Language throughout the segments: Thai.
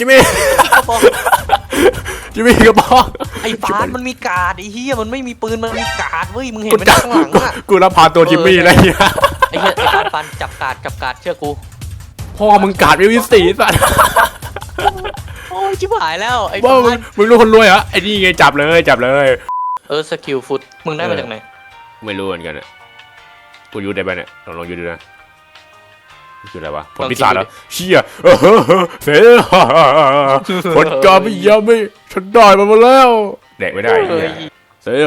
จิมมี่กระบอกจิมมี่กระบอกไอ้ฟานมันมีการ์ดไอ้เฮียมันไม่มีปืนมันมีการ์ดเว้ยมึงเห็นกูไหมจับข้างหลังอะกูรับพาตัวจิมมี่อะไรเนี่ยไอ้เฮียไอ้ฟานฟานจับการ์ดจับการ์ดเชื่อกูพ่อมึงกาดไม่วิสีสัตว์โอ้ยชิบหายแล้วไอ้ว่ามึฟางนมึงรู้คนรวยเหรอไอ้นี่ไงจับเลยจับเลย เออสกิลฟุตมึงได้มาจากไหนไม่รู้เหมือนกันอะกูยูได้ไปเนี่ยลองลองยูดูนะ นี่คืออะไรวะผลพิศาจแล้วเชี่ยเออเฮ้อเฮ้อเสียผลการไม่ยอมไม่ฉันได้มาหมดแล้วแดกไม่ได้เฮ้เหี้ยยเสีย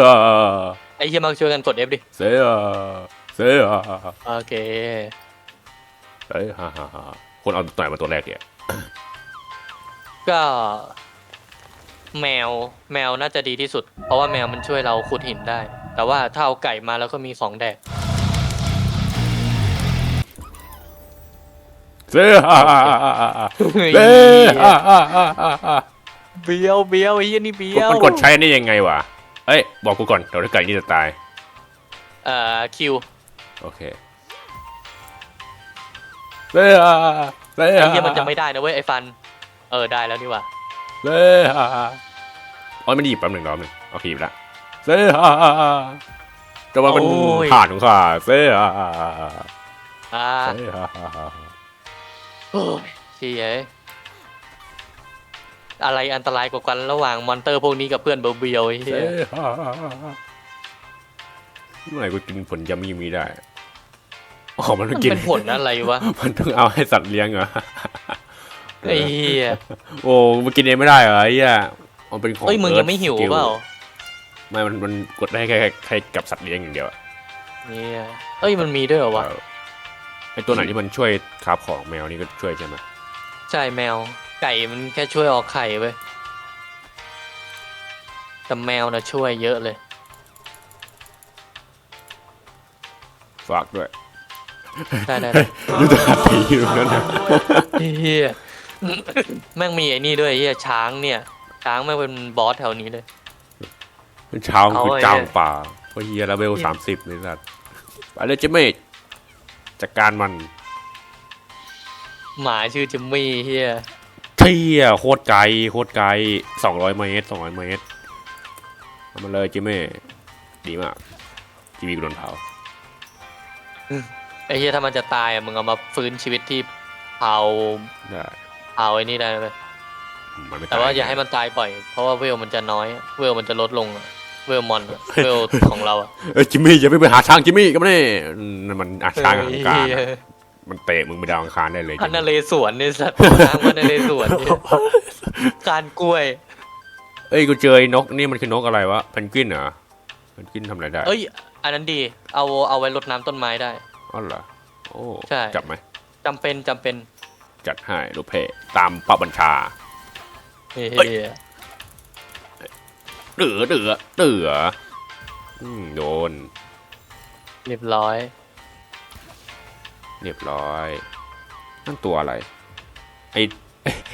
ไอ้เฮียมาช่วยกันกด F ดิ เสียเสียโอเคเฮ้ยฮ่าฮ่าฮ่าคนเอาตัวไหนมาตัวแรกเนี่ยก็ แมวแมวน่าจะดีที่สุด เพราะว่าแมวมันช่วยเราขุดหินได้ แต่ว่าถ้าเอาไก่มาแล้วก็มีของแดก เสียเฮ้ยเสียเบี้ยวเบี้ยวไอ้เหี้ยนี่เบี้ยวมันกดใช้อันนี่ยังไงวะเอ้ยบอกกูก่อนเดี๋ยวถ้าไก่นี่จะตายเอ่อคิวโอเคเสียเสียไอ้เหี้ยมันจะไม่ได้นะเว้ยไอ้ฟัน เออได้แล้วนี่หว่าเซ่ฮาอ๋อไม่ได้หยิบแป๊บหนึ่งรอบหนึ่งโอเคหยิบละเซ่ฮาแต่ว่ามันโอ้ยผ่านของข้าเซ่ฮาอ่าเซ่ฮา โอ้ยเชี่ยอะไรอันตรายกว่ากันระหว่างมอนเตอร์พวกนี้กับเพื่อนเบียวๆไอ้เหี้เซ่ยฮาเมื่อไหร่กูกินผลยามีมีได้อ๋อมันต้มัอนงกิน เป็นผลอะไรวะมันต้องเอาให้สัตว์เลี้ยงเหรอ ไอ้เหี้ยโอ้มันกินเองไม่ได้เหรอไอ้เหี้ยมันเป็นของ เอ้ยมึงยังไม่หิว Earth เปล่า Skill ไม่มันมันกดได้แค่แค่แค่กับสัตว์เลี้ยงอย่างเดียวอะเนี่ยเอ้ยมันมีด้วยเหรอวะเออ ไอตัวไหนที่มันช่วยคาบของแมวนี่ก็ช่วยใช่ไหมใช่แมว ไก่มันแค่ช่วยออกไข่เว้ยแต่แมวนะช่วยเยอะเลย ฝากด้วยได้ได้ได้ดูตาตีอยู่นั่นนะเฮียแม่งมีไอ้นี่ด้วยเฮียช้างเนี่ย ช้างแม่งเป็นบอสแถวนี้เลย เช้าเอาคือไอ้จ้างป่าเพราะเฮียระเวลสามสิบเลยสัตว์ไปเลยเจเมจ จัดการมันหมาชื่อจิมมี่เฮียเที่ยโคตรไกลโคตรไกลสองร้อยเมตรสองร้อยเมตรเอามาเลยเจเมจดีมากจีบีกูโดนเผาไอ้เฮียถ้ามันจะตายอะมึงเอามาฟื้นชีวิตที่เผาได้เผาไอ้นี่ได้เลยมันไม่แต่ว่าอย่าให้มันตายบ่อย เพราะว่าเวลมันจะน้อย เวลมันจะลดลงอะ เวลมอนอะเวลของเราอะเอ้ยจิมมี่อย่าไปไปหาช้างจิมมี่ก็ไม่ได้นั่นมันอาช้างอังคารเฮ้ยมันเตะมึงไปดาวอังคารได้เลยพันนาเลสวนเนี่ยสัตว์ช้างพันนาเลสวนเนี่ยการกล้วย เอ้ยกูเจอไอ้นกนี่มันคือนกอะไรวะเพนกวินเหรอเพนกวินทำอะไรได้ เอ้ยอันนั้นดี เอาเอาไว้รดน้ำต้นไม้ได้อ๋อเหรอโอ้ใช่จับไหมจำเป็นจำเป็นจัดให้ลูกเพจตามปรับบัญชาเฮ้ย เอ้ยเดือเดือเดืออืมโดน เรียบร้อย เรียบร้อย นั่นตัวอะไร ไอ้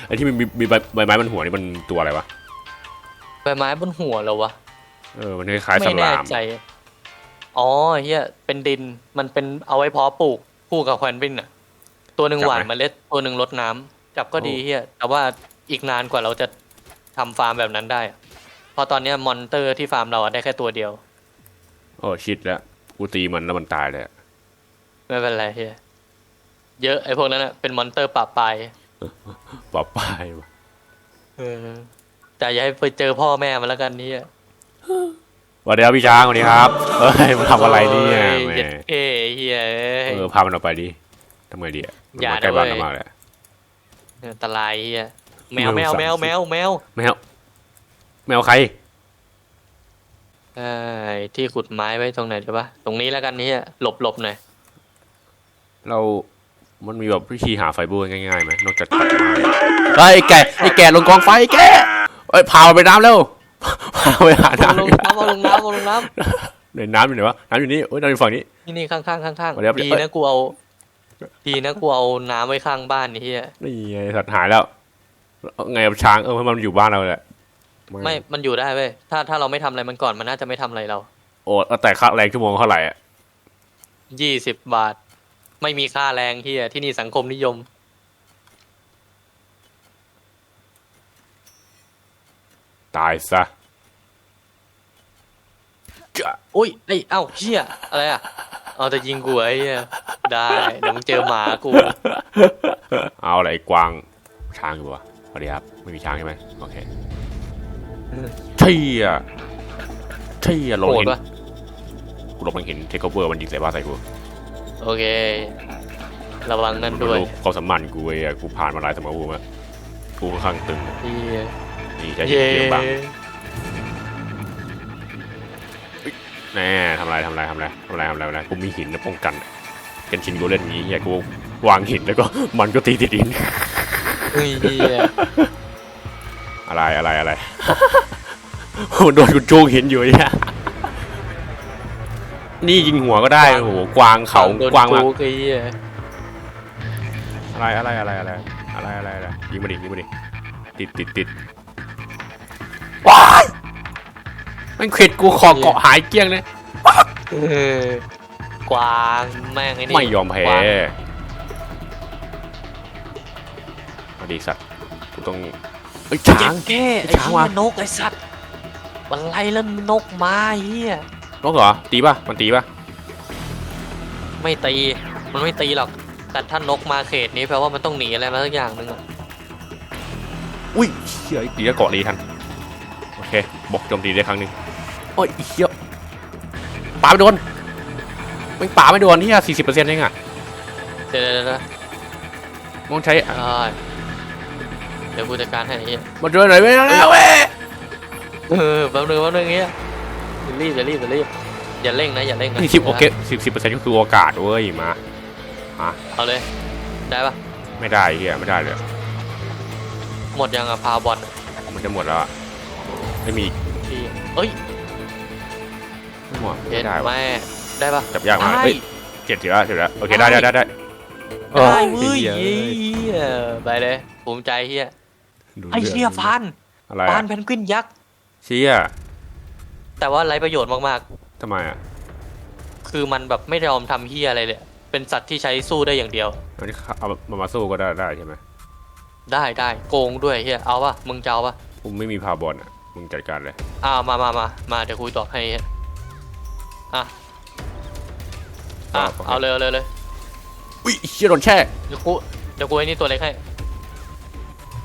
ไอ้ที่มันมีมีใบใบไม้บนหัวนี่มันตัวอะไรวะ ใบไม้บนหัวเหรอวะ เออ มันคล้ายๆสไม่แน่ลามใจ อ๋อเฮียเป็นดิน มันเป็นเอาไว้เพาะปลูกคู่กับแควนวินอะ ตัวหนึ่งหว่านเมล็ด ตัวหนึ่งรดน้ำจับก็ดีเฮียแต่ว่าอีกนานกว่าเราจะทำฟาร์มแบบนั้นได้อะเพ ราะตอนเนี้ยมอนเตอร์ที่ฟาร์มเราอะได้แค่ตัวเดียว โอ้ชิดแล้วกูตีมันแล้วมันตายเลยอะไม่เป็นไรเฮียเยอะไอ้พวกนั้นอะเป็นมอนเตอร์ป่าปลายปอบปลายวะเออแต่อย่าให้ไปเจอพ่อแม่มันแล้วกันนี่สวัสดีครับพี่ช้างสวัสดีครับเอ้ยมันทำอะไรเนี่ยโอ้แหมเย็ดเอ้เฮียเอ้ย เออพามันออกไปดิทำไงดีอะมันอย่ามาใกล้บ้านนะเว้ย เรามากเลยอะอันตรายเฮียแมวเมืแมองวแมวสามสิบแมวแมว แมวแมวใครเอ้ยที่ขุดไม้ไว้ตรงไหนดีปะตรงนี้แล้วกันนี่หลบหลบหน่อยเรา มันมีแบบวิธีหาไฟเบอร์ง่ายๆไหมนอกจากตัดไม้เฮ้ยไอ้แกไอ้แกลงกองไฟไอ้แกเอ้ยพามันไปน้ำเร็วพาไปหาเอาลงน้ำน้ำเอาลงน้ำเอาลงน้เดี๋ยวน้ำอยู่ไหนวะน้ำอยู่นี่โอ้ยน้ำอยู่ฝั่งนี้ำนี่นี่ข้างข้างข้างข้างมาเดี๋ยวดีเอ้ยนะกูเอาดีนะกูเอาน้ำไว้ข้างบ้านนี่เฮียนี่ไงสัตว์หายแล้วเอาไงกับช้างเออมันอยู่บ้านเราแหละ ไม่มันอยู่ได้เว้ยถ้าถ้าเราไม่ทำอะไรมันก่อนมันน่าจะไม่ทำอะไรเรา โอ้แล้วแต่ค่าแรงชั่วโมงเท่าไหร่อะยี่สิบบาท ไม่มีค่าแรงเฮียที่นี่สังคมนิยม ตายซะจะอุ้ยไอ้ยเอ้าเชี่ยอะไรอะเอาแต่ยิงกูไอ้เหี้ยได้เดี๋ยวมึงเจอหมากู เอาอะไรกวางช้างอยู่ปะสวัสดีครับ ไม่มีช้างใช่ไหมโอเค เที่ยเที่ยลงโหดเห็นปะกูลงมันเห็นเทคโอเวอร์มันยิงใส่บ้านใส่กูโอเค ระวังนั่นมันด้วยรู้ความสัมพันธ์กูเว้ยกูผ่านมาหลายสมรภูมิแล้วกูค่อนข้างตึงเหี้ยนี่ใช้หินเย้เยอะบ้างแน่ทำอะไรทำอะไรทำอะไรทำอะไรทำอะไรทำอะไรกูมีหินนะป้องกันกันชินกูเล่นอย่างงี้เฮียกูวางหินแล้วก็ มันก็ตีติดหิน เฮ้ยเหี้ย อะไรอะไรอะไรโดนกูจูงหินอยู่เนี่ยนี่ยิงหัวก็ได้โอ้โหกวางเขาโดนกวางมากไอ้เหี้ยอะไรอะไรอะไรอะไรอะไรอะไรอะไรยิงมาดิยิงมาดิติดติดติดว้ายมันเข็ดกูคอเกาะหายเกลี้ยงเลยเออกวางแม่งไอ้นี่ไม่ยอมแพ้กวางมาดีสัตว์กูต้อง เอ้ยช้างแค่ไอ้ช้างเหี้วะยนกไอ้สัตว์วันไรแล้วนกมาเฮียนกเหรอ ตีป่ะ มันตีป่ะ ไม่ตี มันไม่ตีหรอก แต่ถ้านกมาเขตนี้แปลว่ามันต้องหนีอะไรมาสักอย่างหนึ่งอะอุ้ยเฮียตีแล้วเกาะดีทัน โอเค บอกโจมตีได้ครั้งหนึ่งโอ้ยเฮียปาไม่โดนไม่ปาไม่โดนที่สี่สิบเปอร์เซ็นต์เองอะเดี๋ยวเดี๋ยวเดี๋ยวต้องใช้ได้ เดี๋ยวกูจัดการให้ไอ้เฮียมาเจอหน่อยไหมเว้ยเออแป๊บนึงแป๊บนึงเฮียอย่ารีบอย่ารีบอย่ารีบอย่าเร่งนะอย่าเร่งนะนี่สิบโอเคสิบสิบเปอร์เซ็นต์ก็คือโอกาสเว้ยมาเอาเลยได้ปะไม่ได้เฮียไม่ได้เลยหมดยังอะพาบอลมันจะหมดแล้วอะไม่มีที่เอ้ยไม่หมดเห็ไม่นได้ไหมวะได้ปะจับยากมากได้ เฮ้ยเจ็ดเสือเจ็ดเสือโอเคได้ได้ได้ได้ได้เว้ยเหี้เฮียไปเลยภูมิใจเฮีย ดูไอ้เฮียรื่องฟานอะไรฟาอะนเพนกวินยักษ์เชี่ยแต่ว่าไร้ประโยชน์มากทำไมอะๆ คือมันแบบไม่ยอมทำเฮียอะไรเลย เป็นสัตว์ที่ใช้สู้ได้อย่างเดียว อันนี้เอามามาสู้ก็ได้ได้ใช่ไหมได้ได้โกงด้วยเฮียเอาปะมึงจะเอาปะกูไม่มีพาบอลอะมึงจัดการเลยอ้าวมามามามาเดี๋ยวคุยต่อให้เฮียอะอะเอาเลยเอาเลยเลยอุ้ยเชี่ยโดนแช่เดี๋ยวกูเดี๋ยวกูไอ้นี่ตัวเล็กให้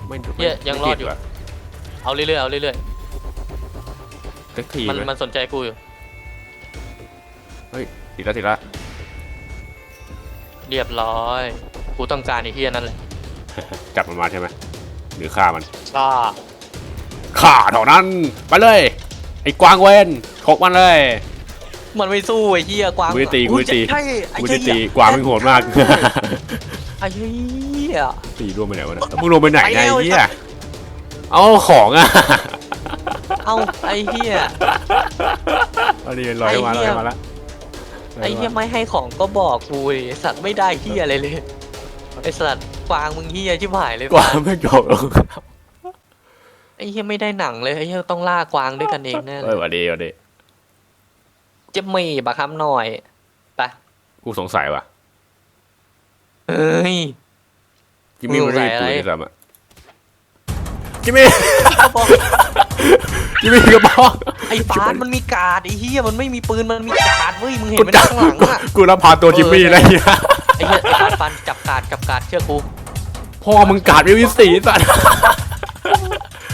ไม่เหี้ยยังรอดอยู่ ไม่ติะเอาเรื่อยๆเอาเรื่อยสักทีๆมันไหมมันสนใจกูอยู่ติดแล้วติดแล้วเรียบร้อย กูต้องการไอ้เฮียนั่นแหละจับมันมาใช่ไหมหรือฆ่ามันซ่าฆ่าเท่านั้นไปเลย ไอ้กวางเวนฉกมันเลย มันไม่สู้ไอ้เฮียกวางกูจะตีกูจะตี ใช่ไอ้กูเหี้จะยตีกวางมันโหดมาก ไอ้เฮีย ตีร่วมไปไหนวะเนี่ยแล้วมึงลงไปไหนไปแล้ไงวเฮียเอาของอะเอาไอ้เฮียเอาดิลอยมาไอ้ลเหี้อยยมาแล้วไอ้เฮียไม่ให้ของก็บอกกูดิสัตว์ไม่ได้เฮียอะไรเลยไอ้สัตว์กวางมึงเฮียชิบหายเลยกวางไม่จบหรอกไอ้เฮียไม่ได้หนังเลยไอ้เฮียต้องล่ากวางด้วยกันเองแน่เลเอ้ยยหวันดีหวันดีเจะมีบักคำหน่อยไปกูสงสัยว่ะเฮ้ย จิมมี่มึมังนสงสัไม่ยมีปืนอะไรด้วยซ้ำอะจิมมี่จิมมี่กระบอกไอ้ฟานมันมีการ์ดไอ้เฮียมันไม่มีปืนมันมีการ์ดเว้ยมึงเห็นกูไหมจับข้างหลังอะกูรับพาตัวจิมมี่อะไรเงี้ยไอ้เฮียไอ้ฟานฟานจับการ์ดจับการ์ดเชื่อกูพ่อมึงกาดไม่วิสีสัตว์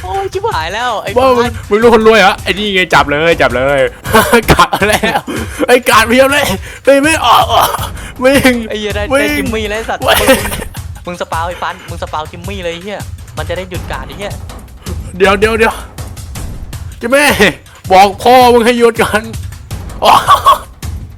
โอ้ยชิบหายแล้วไอ้ว่าฟามึงนมึงรู้คนรวยเหรอไอ้นี่ไงจับเลยจับเลยกาดมาแล้วไอ้กาดเพียบเลยเฮ้ยไม่ออกอะวิ่งไอ้เฮียได้วิ่งได้จิมมี่แล้วไอ้สัตว์วิ่ง มึงมึงสปาวไอ้ฟานมึงสปาวจิมมี่เลยไอ้เฮียมันจะได้หยุดการ์ดไอ้เฮียเดี๋ยวเดี๋ยวเดี๋ยวจิมมี่บอกพ่อมึงให้หยุดกันอ๋อ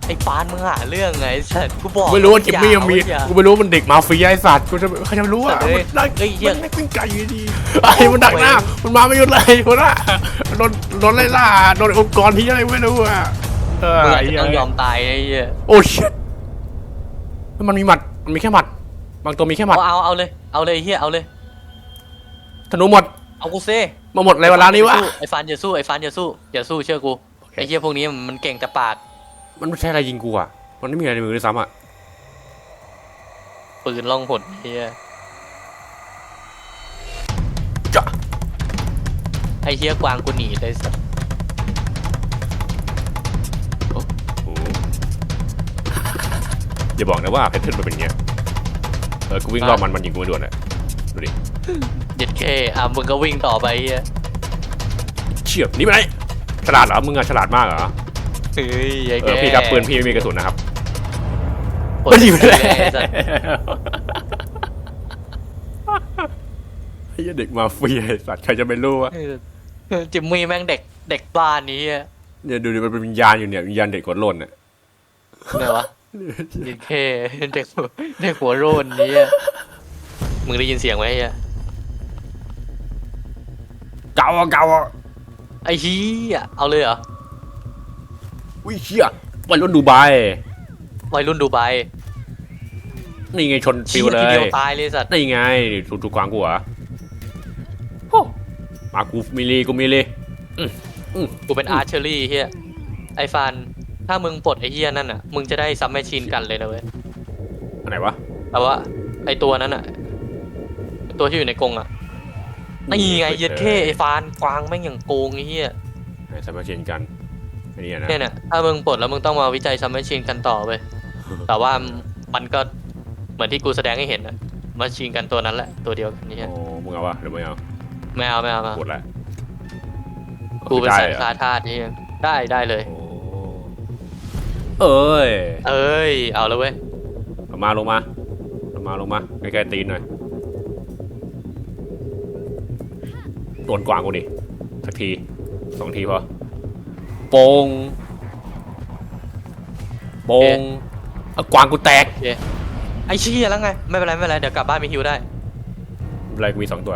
ไอ้ฟานมึงหาเรื่องไงไอ้สัตว์กูบอกไม่รู้ว่าจิมมี่ยังมีอย่า กูไม่รู้ว่ามันเด็กมาเฟียไอ้สัตว์กูจะใครจะไปรู้อะเฮ้ยมันนั่งเฮ้ยเหี้ย มันนั่งปิ้งไก่อยู่ดีไอ้มันดักหน้ามันมาไม่หยุดเลยคนละโดนโดนไล่ล่าโดนองค์กรที่อะไรไม่รู้อะเออมึงอาจไอ้จะเหี้ยต้องยอมตายไอ้เฮียโอ้ชิตมันมีหมัดมันมีแค่หมัด บางตัวมีแค่หมัดเอาเอาเอาเลยเอาเลยไอ้เฮียเอาเลยธนูหมดเอากูเซ่มาหมดอะไรเวลานี้วะ ไอ้ฟานอย่าสู้ไอ้ฟานอย่าสู้อย่าสู้เชื่อกูไอ้เฮียพวกนี้มันเก่งแต่ปากมันไม่ใช่อะไรยิงกูอะมันไม่มีอะไรในมือด้วยซ้ำอะปืนล่องหนเฮียจะไอ้เฮียกวางกูหนีเลยสัสโอ้โหอย่าบอกนะว่าแพทเทิร์นมันเป็นอย่างเงี้ยเออกูวิ่งรอบมันมันยิงกูไม่โดนอะดูดิเย็ดเคอะมึงก็วิ่งต่อไปเฮียเฉียบหนี่ไปไหนฉลาดเหรอมึงอะฉลาดมากเหรอเฮ้ยไอ้เอแกอพี่ครับปืนพี่ไม่มีกระสุนนะครับปวดยิงไม่ได้ไอ้สัสไอ้เหี้ยเด็กมาเฟียไอ้สัตว์ใครจะไปรู้วะเออจิมมี่แม่งเด็กเด็กบ้านนี้อะเนี่ยดูดิมันเป็นวิญญาณอยู่เนี่ยวิญญาณเด็กกดหล่นอะไงวะเย็ดเคเด็กหัวเด็กหัวโรนนี้อะมึงได้ยินเสียงไหมเฮียเก่าอะเก่าอะไอ้เฮียเอาเลยเหรออุ้ยเชี่ยวัยรุ่นดูไบวัยรุ่นดูไบนี่ไงชนฟิเชี่วยเลทีเดียยวตายเลยสัตว์นี่ไงถูกถูกกวางกูเหรอโอ้มากูมิลีกูมิลีกูเป็นอาร์เชอรี่เฮียไอ้ฟาน ถ้ามึงปลดไอ้เฮียนั่นอะ มึงจะได้ซับแมชชีนกันเลยนะเว้ยอันไหนวะแต่ว่าไอ้ตัวนั้นอะไอ้ตัวที่อยู่ในกรงอะนี่ไงเย็ดเคไอ้ฟานกวางแม่งอย่างโกงไอ้เฮียให้สมาชิกกันอันนี้นะเนี่ยน่ะถ้ามึงปลดแล้วมึงต้องมาวิจัยซับแมชชีนกันต่อเว้ยแต่ว่ามันก็เหมือนที่กูแสดงให้เห็นอะมาชีนกันตัวนั้นแหละตัวเดียวกันนี่โอ้มึงเอาวะหรือไม่เอาไม่เอาไม่เอาไม่เอาหมดแล้วกูเป็นได้สายเหรอคาทาสนี่ได้ได้เลยโอ้ เอ้ย เอ้ย เอาแล้วเว้ยลงมาลงมาลงมาลงมาใกล้ๆตีนหน่อยโดนกวางกูดิสักทีสองทีพอโปงโปงเอากวางกูแตกไอ้เชี่ยแล้วไง ไม่เป็นไรไม่เป็นไรเดี๋ยวกลับบ้านไปฮิวได้ อะไรกูมีสองตัว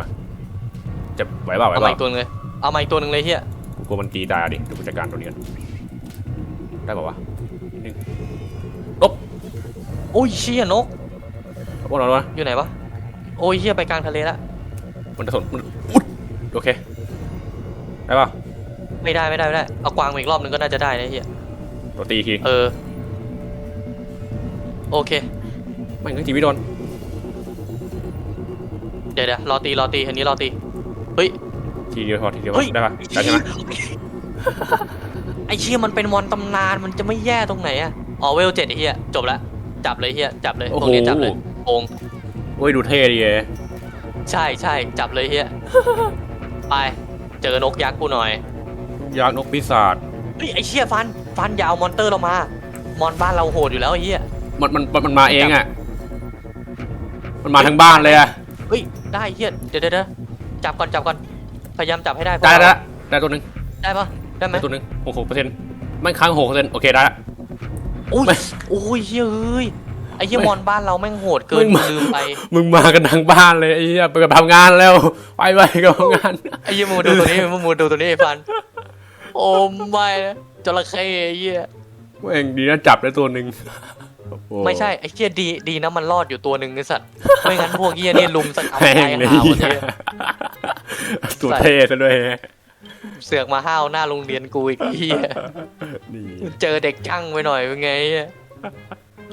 จะไหวเปล่าไหวเอาเปมาล่าอีกตัวหนึงเลย เอามาอีกตัวหนึงเลยเฮียกูกลัวมันตีได้อะดิเดี๋ยวกูจัดการตัวนี้กันได้ป่าวะนิดนึงลบโอ้ยเชี่ยนกพวกเราวะอยู่ไหนวะโอ้ยเฮียไปกลางทะเลละมันจะสนมันอุ๊ดโอเคได้ป่ะไม่ได้ไม่ได้ไม่ได้เอากวางมาอีกรอบหนึงก็น่าจะได้นะเฮียตัวตีอีกทีเออโอเคไม่งั้นตีไม่โดนเดี๋ยวเดี๋ยวรอตีรอตีอันนี้รอตีเฮ้ยทีเดียวพอทีเดียวพเฮ้อยได้ป่ะได้ใช่ไหมไอ้เชี่ยมันเป็นมอนตำนานมันจะไม่แย่ตรงไหนอะอ๋อเวลเจ็ดไอ้เฮียจบละ จับเลยเฮียจับเลยตรงนี้จับเลยโกงโอ้ยดูเท่ดีเลยใช่ใช่จับเลยเฮียไป เจอนกยักษ์กูหน่อยยากนกปีศาจเฮ้ยไอเชี่ยฟัน ฟันอยาวมอนเตอร์เรามา มอนบ้านเราโหดอยู่แล้วไอ้เหี้ยมันมันมันมันมาเองอะ มันมาทั้งบ้านเลยอะเฮ้ยได้เหี้ยเดี๋ยวเดี๋ยวเดี๋ยวจับก่อนจับก่อนพยายามจับให้ได้ได้แล้วได้ตัวหนึ่งได้ปะได้ไหมได้ตัวหนึ่งหกหกเปอร์เซ็นต์มันค้างหกเปอร์เซ็นต์โอเคได้ละโอ้ยไม่โอ้ยเฮ้ยเอ้ยไอ้เหี้ยไม่มอนบ้านเราแม่งโหดเกินมึงมา ลืมไปมึงมากันทั้งบ้านเลยไอ้เหี้ยไปกับทำงานแล้วไปไปกับทำงาน ไอ้เหี้ยมึงมาดูตัวนี้มึงมาดูตัวนี้ไอ้ฟัน โอ้ไม่นะจระเข้ไอ้เหี้ยแม่งดีนะจับได้ตัวหนึ่งโอ้ไม่ใช่ไอ้เหี้ยดีดีนะมันรอดอยู่ตัวหนึ่งไอ้สัตว์ไม่งั้นพวกเหี้ยนี่ลุมสักเอาแม่ตายงเลยหาวันนี้ตัวเท่ซะด้วย เสือกมาห้าวหน้าโรงเรียนกูอีกไอ้เหี้ยนี่เจอเด็กจังไปหน่อยเป็นไงอะ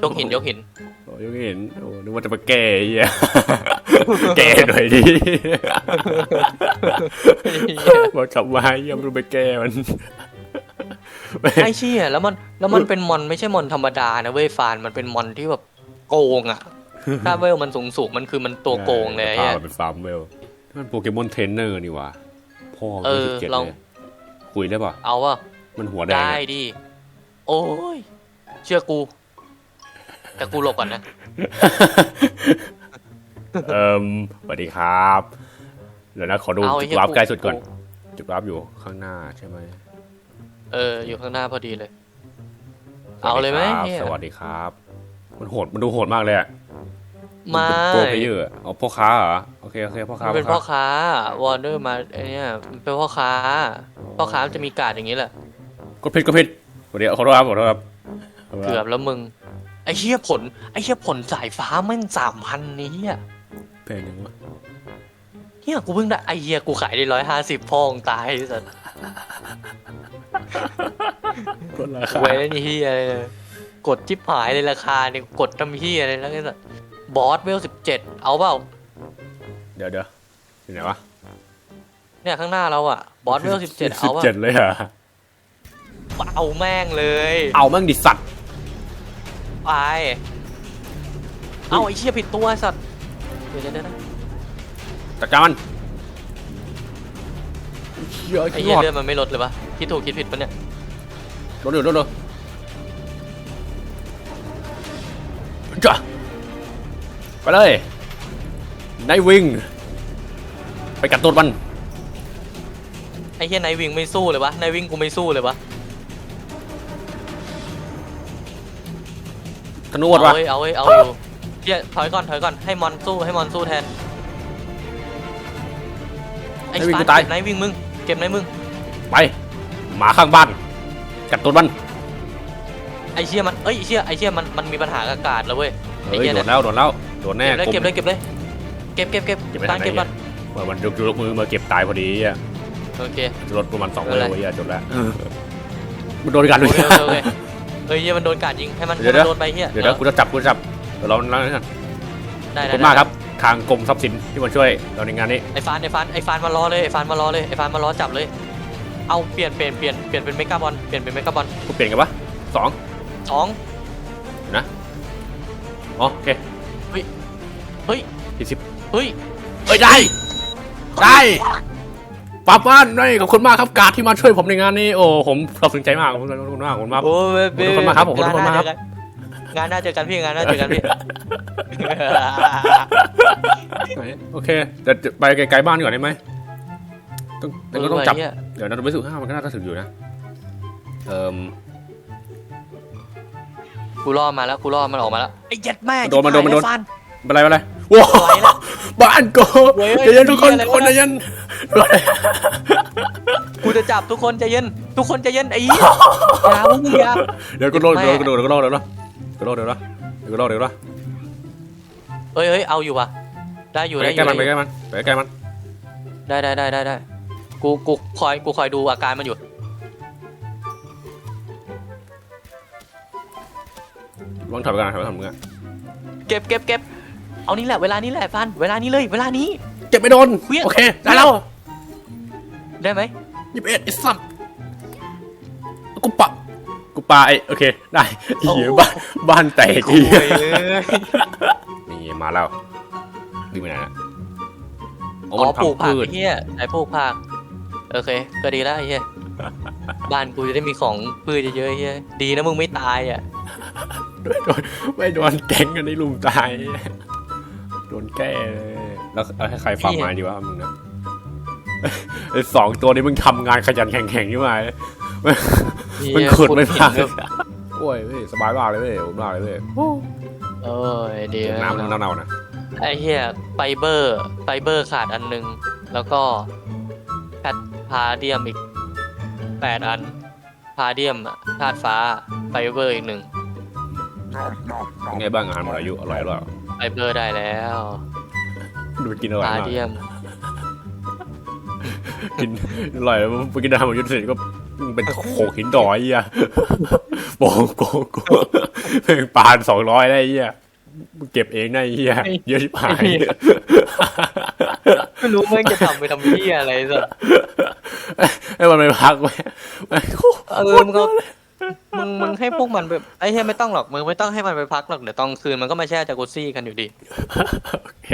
ยกหินยกหิน โอ้ยงเห็นโอ้นึกว่าจะมาแก้ไอ้เหี้ยแก้หน่อยดิบอกกลับมาเหี้ยังไม่รู้ไปแก้มันไอ้เชี่ยแล้วมันแล้วมันเป็นมอนไม่ใช่มอนธรรมดานะเว้ยฟานมันเป็นมอนที่แบบโกงอะ ถ้าเวลมันสูงสูงๆมันคือมันตัวโกงเลยไอ้พาเหี้ย มันเป็นฟาร์มเวลมันโปเกมอนเทรนเนอร์นี่หว่า พ่อเออสิบเจ็ดลองเลยคุยได้ป่ะ เอาว่ะมันหัวแดงได้อะดิโอ้ยเชื่อกู แต่กูหลบก่อนนะ เอิมสวัสดีครับ เดี๋ยวนะขอดูเอาไอ้จุดเหี้ยวาร์ปกู ใกล้สุดก่อน จุดวาร์ปอยู่ข้างหน้าใช่ไหมเออ อยู่ข้างหน้าพอดีเลย เอาเลยไหมสวัสดีครับเหี้ยสวัสดีครับ มันโหดมันดูโหดมากเลยอะ มาโปรเพลเยอร์อะอ๋อพ่อค้าเหรอโอเคโอเคพ่อค้ามันเป็นพ่พ่ออค้าค้าวอร์เนอร์มาไอ้เนี่ยมันเป็นพ่อค้าพ่อค้ามันจะมีการ์ดอย่างนี้แหละกดผิดกดผิดสวัสดีขอโทษครับขอโทษครับเกือบแล้วมึงไอ้เหี้ยผลไอ้เหี้ยผลสายฟ้าแม่งสามพันนี้อะแพงยังวะเหี้ยกูเพิ่งได้ไอ้เหี้ยกูขายได้ร้อยห้าสิบพองตายสัสกดราคาเว้ยนี่เหี้ยเลยนะกดจิ๊บหายเลยราคาเนี่ยกดทำเหี้ยเลยนะไอ้สัส บอสเวลสิบเจ็ดเอาเปล่าเดี๋ยวเดี๋ยวอยู่ไหนวะเนี่ยข้างหน้าเราอะบอสเวลสิบเจ็ดเอาสิบอะเจ็ดเลยเหรอเอาแม่งเลยเอาแม่งดิสัตว์ไปเอาไอ้เชี่ยผิดตัวไอ้สัตว์เดี๋ยวเดี๋ยวเดี๋ยวจัดการมันเชี่ยไอ้ไอ้เหี้ยยอดเลือดมันไม่ลดเลยวะคิดถูกคิดผิดปะเนี่ยรถเร็วรถเร็วจ้ะ ไปเลยนายวิ่ง ไปกัดตัวมันไอ้เหี้ยไนท์วิงไม่สู้เลยวะไนท์วิงกูไม่สู้เลยวะธนูวดวะเอาเว้ยเอาเว้ยเอาอยู่เหี้ยถอยก่อนถอยก่อนให้มอนสู้ให้มอนสู้แทนไอ้ไนท์วิงฟากูตายเก็บไนท์วิงมึงเก็บไนท์มึงไปหมาข้างบ้าน กัดตัวมันไอ้เชี่ยมันเอ้ยไอ้เชี่ยไอ้เชี่ยมันมันมีปัญหากับอากาศแล้วเว้ยไอ้เฮ้ยเหี้ยโดเนี่ย นแล้วโดนแล้ว โดนแน่เก็บเลยเก็บเลยเก็บเลยเก็บเก็บเก็บเก็บไปตาทามงไหนเก็บก่อนเมื่อมันยกยกมือมาเก็บตายพอดีอะโอเค รถประมาณสองไม่เลเป็นไรยอะจบแล้วมันโดนกันโอเลยเคโอเคโอเคเฮ้ยเหี้ยมันโดนกาดยิงให้มันเดี๋ให้ยวมันโดนไปเฮียเดี๋ยวนะกูจะจับกูจะจับเดี๋ยวเราเราขได้อบได้คุณมากครับทางกรมทรัพย์สินที่มาช่วยเราในงานนี้ไอ้ฟานไอ้ฟานไอ้ฟานมารอเลยไอ้ฟานมารอเลยไอ้ฟานมารอจับเลย เอาเปลี่ยนเปลี่ยนเปลี่ยนเปลี่ยนเป็นเมกาบอลเปลี่ยนเป็นเมกาบอลกูเปลี่ยนกันปะสองสองอ๋อโอเคเฮ้ย สี่สิบเฮ้ย เอ้ยได้ ได้ป้าบ้านได้ขอบคุณมากครับการดที่มาช่วยผมในงานนี้โอ้ผมขอบคุณใจมากขอบคุณขอบคุณมากขอบคุณมาก โอ้ยขอบคุณมากครับผมขอบคุณมากครับ งานหน้าเจอกันพี่งานหน้าเจอกันพี่ไหนโอเคแต่ไปไกลๆบ้านก่อนได้ไหมต้องแต่ก็ต้องจับเหี้ยเดี๋ยวนะไปสู่ห้ามันก็น่าจะถึงอยู่นะเอ่อกูล่อมาแล้วกูล่อมันออกมาแล้วไอ้เจ็ดแม่โดนมันโดนมันโดนไอ้ฟานเป็นไรเป็นไร ว้าวไหวแล้วบ้านกูเว้ยใจเย็นทุกคนมีอะไรทุกคนวะ ใจเย็นกูจะจับทุกคนใจเย็น ทุกคนใจเย็นไอ้เหี้ยอย่าพวกมึงอย่า เดี๋ยวกูโดนแม่เดี๋ยวกูโดนเดี๋ยวกูโดนเดี๋ยวกูโดนเดี๋ยวกูโดนเดี๋ยวกูโดนเดี๋ยวกูโดนเฮ้ยเฮ้ยเอาอยู่ว่ะได้อยู่ไปได้อใกล้ยู่มันไปได้อยู่ใกล้มันไปใกล้มันได้ได้ได้ได้ได้กูกูคอยกูคอยดูอาการมันอยู่ วางถอยไปก่อนถอยไปก่อนมึงอะเก็บเก็บเก็บ เอานี่แหละเวลานี้แหละฟัน เวลานี้เลย เวลานี้เจ็บไม่โดนเครียดโอเค ได้แล้วได้ไหมยี่สิบเอ็ดไอ้สัตว์กูปะกูปาไอ้โอเค ได้เหี้ยบ้านบ้านแตกโอ้เหี้ยยนี่มาแล้วดึงไปไหนนะอ๋อมันปลูกผักพืชไอ้เฮียไอ้ปลูกผักโอเค ก็ดีแล้วไอ้เฮียบ้านกูจะได้มีของพืชเยอะๆไอ้เฮียดีนะมึงไม่ตายอะโดนไม่โดนแก๊งกันในลุมตายโดนแก้เลยแล้วเอาให้ใครฟังมาดีวะมึงนะไอ้สองตัวนี้มึงทำงานขยันแข่งๆยี่ไหมมันขุดไม่พังเหี้ยโอ้ยเว้ยสบายมากเลยเว้ยผมมากเลยเว้ยโอ้ยดีเก็บแล้วน้ำเน่าๆนะไอ้เฮียไฟเบอร์ไฟเบอร์ขาดอันหนึง แล้วก็แพทพาเดียมอีกแปดอัน พาเดียมอะธาตุฟ้าไฟเบอร์อีกหนึ่งเป็นไงบ้างอาหารหมดอายุอร่อยหรือเปล่า ไฟเบอร์ได้แล้วดูกินอร่อยากพามเดียมกินอร่อยแล้วไปกินอาหารหมดอายุเสร็จก็เป็นโขกหินดอยอะโป่งโกงโกงเพ่งปานสองร้อยได้ไอ้เหี้ยมึงเก็บเองได้ไอ้เหี้ยเยอะชิบหายไม่รู้มึงจะทำไปทำเหี้ยอะไรสักให้มันไปพักไว้ไอ้โคเออมึงก็ มึงมึงให้พวกมันแบบไอ้เหี้ยไม่ต้องหรอกมึงไม่ต้องให้มันไปพักหรอกเดี๋ยวตอนคืนมันก็มาแช่จากุซซี่กันอยู่ดี โอเค